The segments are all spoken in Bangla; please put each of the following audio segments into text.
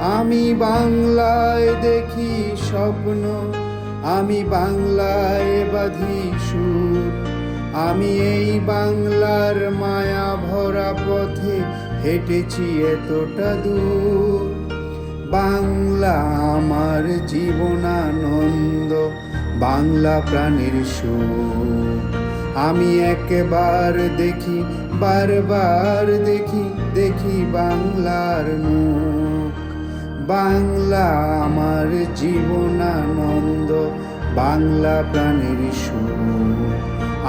আমি বাংলায় দেখি স্বপ্ন, আমি বাংলায় বাঁধি সুর। আমি এই বাংলার মায়া ভরা পথে হেঁটেছি এতটা দূর। বাংলা আমার জীবনানন্দ, বাংলা প্রাণের সুর। আমি একবার দেখি, বারবার দেখি দেখি বাংলার মুখ বাংলা আমার জীবনানন্দ বাংলা প্রাণের সুর।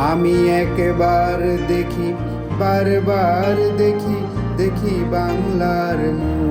আমি একবার দেখি বারবার দেখি দেখি বাংলার মুখ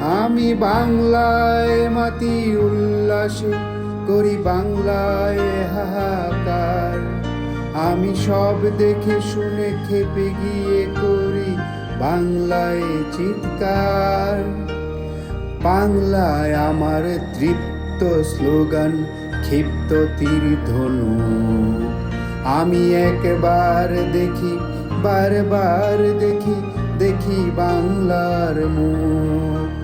আমি বাংলায় মাতি উল্লাসে করি বাংলায় হাহাকার। আমি সব দেখে শুনে খেপে গিয়ে করি বাংলায় চিৎকার। বাংলায় আমার তৃপ্ত স্লোগান, ক্ষিপ্ত তীর ধনু আমি একবার দেখি, বারবার দেখি দেখি বাংলার মুখ।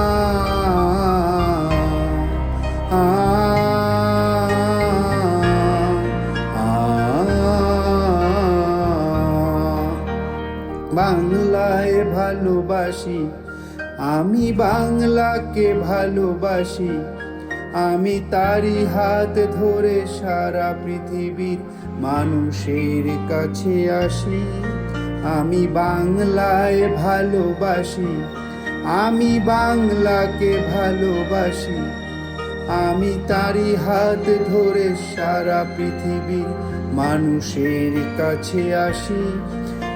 ভালোবাসি। আমি বাংলাকে ভালোবাসি। আমি তারই হাত ধরে সারা পৃথিবীর মানুষের কাছে আসি। আমি বাংলায় ভালোবাসি। আমি বাংলাকে ভালোবাসি। আমি তারই হাত ধরে সারা পৃথিবীর মানুষের কাছে আসি।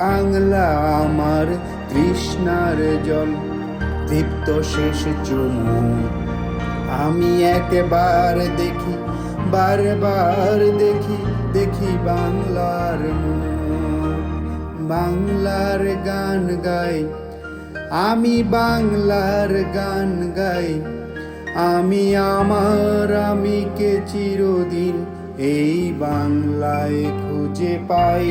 বাংলা আমার তৃষ্ণার জল। তৃপ্ত শেষ চুমুক আমি একবার দেখি, বারবার দেখি দেখি বাংলার বাংলার গান গাই। আমি বাংলার গান গাই। আমি আমার আমিকে চিরদিন এই বাংলায় খুঁজে পাই।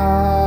Bye.